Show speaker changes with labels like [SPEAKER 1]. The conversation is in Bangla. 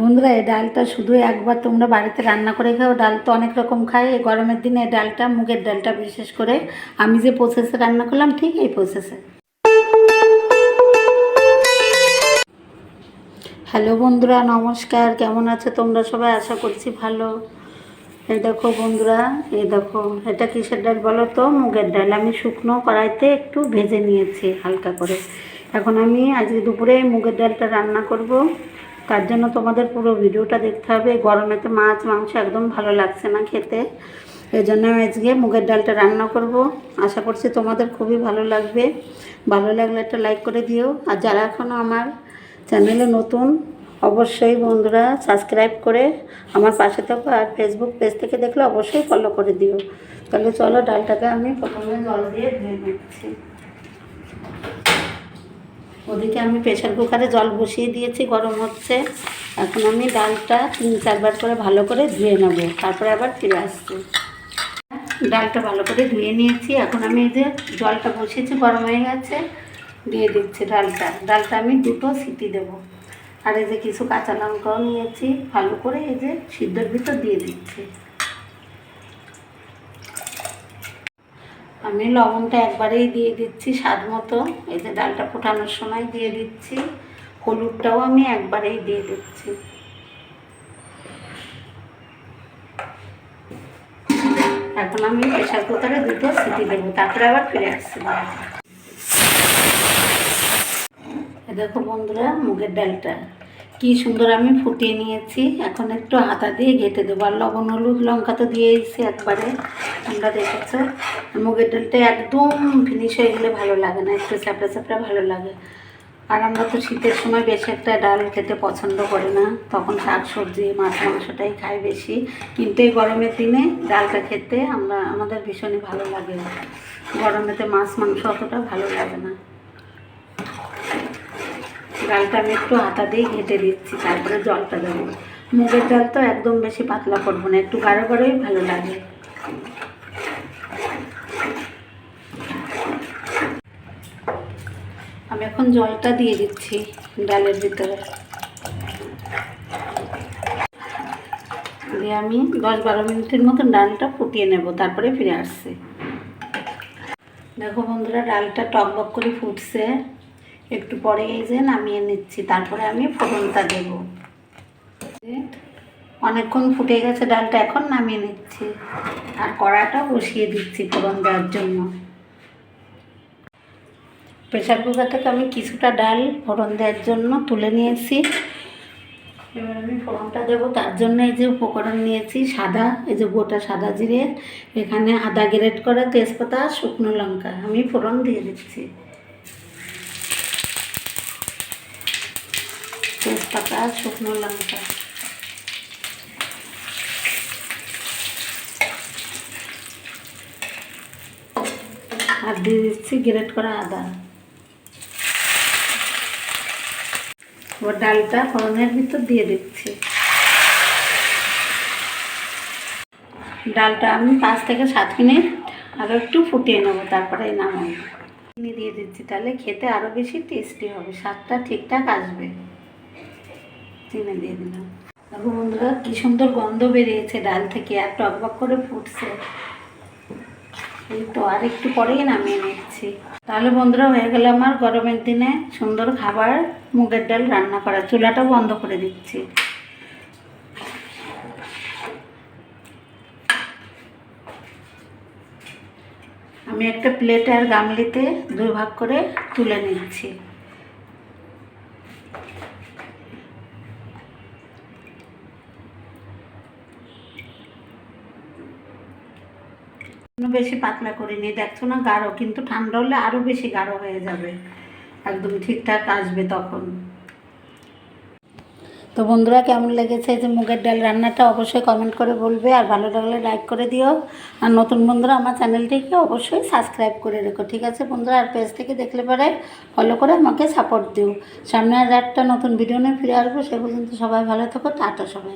[SPEAKER 1] বন্ধুরা, এই ডালটা শুধু একবার তোমরা বাড়িতে রান্না করে খাও। ডাল তো অনেক রকম খাই এই গরমের দিনে এই ডালটা, মুগের ডালটা বিশেষ করে। আমি যে প্রসেসে রান্না করলাম, ঠিক এই প্রসেসে হ্যালো বন্ধুরা, নমস্কার। কেমন আছো তোমরা সবাই? আশা করছি ভালো। এই দেখো বন্ধুরা, এই দেখো। এটা কিসের ডাল বলো তো? মুগের ডাল। আমি শুকনো কড়াইতে একটু ভেজে নিয়েছি হালকা করে। এখন আমি আজকে দুপুরে মুগের ডালটা রান্না করব। তার জন্য তোমাদের পুরো ভিডিওটা দেখতে হবে। গরমেতে মাছ, মাংস একদম ভালো লাগছে না খেতে। এই জন্য আজকে মুগের ডালটা রান্না করব। আশা করছি তোমাদের খুবই ভালো লাগবে। ভালো লাগলে একটা লাইক করে দিও। আর যারা এখনও আমার চ্যানেলে নতুন, অবশ্যই বন্ধুরা সাবস্ক্রাইব করে আমার পাশে থাকো। আর ফেসবুক পেজ থেকে দেখলে অবশ্যই ফলো করে দিও। তাহলে চলো ডালটাকে আমি প্রথমে জল দিয়ে ধুয়ে নিচ্ছি। ওদিকে আমি প্রেশার কুকারে জল বসিয়ে দিয়েছি, গরম হচ্ছে। এখন আমি ডালটা তিন চারবার করে ভালো করে ধুয়ে নেব, তারপরে আবার ফিরে আসছি। ডালটা ভালো করে ধুয়ে নিয়েছি, এখন আমি এই যে জলটা বসিয়েছি, গরম হয়ে গেছে, দিয়ে দিচ্ছি ডালটা। ডালটা আমি দুটো সিটি দেব। আর এই যে কিছু কাঁচা লঙ্কাও নিয়েছি, ভালো করে এই যে সিদ্ধর ভিতর দিয়ে দিচ্ছি। আমি লবণটা একবারেই দিয়ে দিচ্ছি স্বাদ মতো। এই যে ডালটা ফোটানোর সময় দিয়ে দিচ্ছি। হলুদটাও আমি একবারেই দিয়ে দিচ্ছি। এখন আমি প্রেশার কুকারে দুটো সিটি দেবো, তারপরে আবার ফিরে আসছি। দেখো বন্ধুরা, মুগের ডালটা। কি সুন্দর আমি ফুটিয়ে নিয়েছি। এখন একটু হাতা দিয়ে ঘেটে দেবো। আর লবণ, হলুদ, লঙ্কা তো দিয়েছি একবারে। আমরা দেখেছ? মুগের ডালটা একদম ফিনিশ হয়ে গেলে ভালো লাগে না, একটু চ্যাপড়া চ্যাপড়া ভালো লাগে। আর আমরা তো শীতের সময় বেশি একটা ডাল খেতে পছন্দ করি না। তখন শাক সবজি মাছ মাংসটাই খাই বেশি। কিন্তু এই গরমের দিনে ডালটা খেতে আমরা, আমাদের ভীষণই ভালো লাগে। গরমেতে মাছ মাংস অতটা ভালো লাগে না। ডালটা আমি একটু আটা দিয়ে ঘেটে দিচ্ছি তারপরে জলটা দেবো। মুগের ডাল তো একদম বেশি পাতলা করব না, একটু গাঢ় গাঢ়ই ভালো লাগে। আমি এখন জলটা দিয়ে দিচ্ছি ডালের ভিতরে। দিয়ে আমি দশ বারো মিনিটের মতন ডালটা ফুটিয়ে নেব, তারপরে ফিরে আসছি। দেখো বন্ধুরা, ডালটা টক টকবক করে ফুটছে। একটু পরে এই যে নামিয়ে নিচ্ছি, তারপরে আমি ফোড়নটা দেব। অনেকক্ষণ ফুটে গেছে ডালটা, এখন নামিয়ে নিচ্ছি। আর কড়াটা বসিয়ে দিচ্ছি ফোড়ন দেওয়ার জন্য। প্রেশার কুকার থেকে আমি কিছুটা ডাল ফোড়ন দেওয়ার জন্য তুলে নিয়েছি। এবার আমি ফোড়নটা দেবো, তার জন্য এই যে উপকরণ নিয়েছি, সাদা, এই যে গোটা সাদা জিরে, এখানে আদা গ্রেট করা তেজপাতা শুকনো লঙ্কা। আমি ফোড়ন দিয়ে দিচ্ছি। তেজপাতা শুকনো লঙ্কা। আর দিয়ে দিচ্ছি গ্রেট করা আদা। এবার ডালটা ফোড়নের ভিতর দিয়ে দিচ্ছি। ডালটা আমি পাঁচ থেকে সাত মিনিট আরও একটু ফুটিয়ে নেব, তারপরে চিনি দিয়ে দিচ্ছি, তাহলে খেতে আরও বেশি টেস্টি হবে, স্বাদটা ঠিকঠাক আসবে। চিনি দিয়ে দিলাম। দেখো বন্ধুরা, কি সুন্দর গন্ধ বেরিয়েছে ডাল থেকে, আর টকবক করে ফুটছে। এই তো আর একটু পরেই নামিয়ে নিচ্ছি। তাহলে বন্ধুরা, হয়ে গেল আমার গরমের দিনে সুন্দর খাবার, মুগের ডাল রান্না করা। চুলাটা বন্ধ করে দিচ্ছি। আমি একটা প্লেট আর গামলিতে দুই ভাগ করে তুলে নিচ্ছি। বেশি পাতলা করে করিনি। দেখছ না গাঢ়, কিন্তু ঠান্ডা হলে আরও বেশি গাঢ় হয়ে যাবে। একদম ঠিকঠাক আসবে তখন। তো বন্ধুরা, কেমন লেগেছে যে মুগের ডাল রান্নাটা অবশ্যই কমেন্ট করে বলবে, আর ভালো লাগলে লাইক করে দিও। আর নতুন বন্ধুরা, আমার চ্যানেলটিকে অবশ্যই সাবস্ক্রাইব করে রেখো, ঠিক আছে বন্ধুরা? আর পেজ থেকে দেখলে পরে ফলো করে আমাকে সাপোর্ট দিও। সামনে আর একটা নতুন ভিডিও নিয়ে ফিরে আসব, সে পর্যন্ত সবাই ভালো থাকো, টাটা সবাই।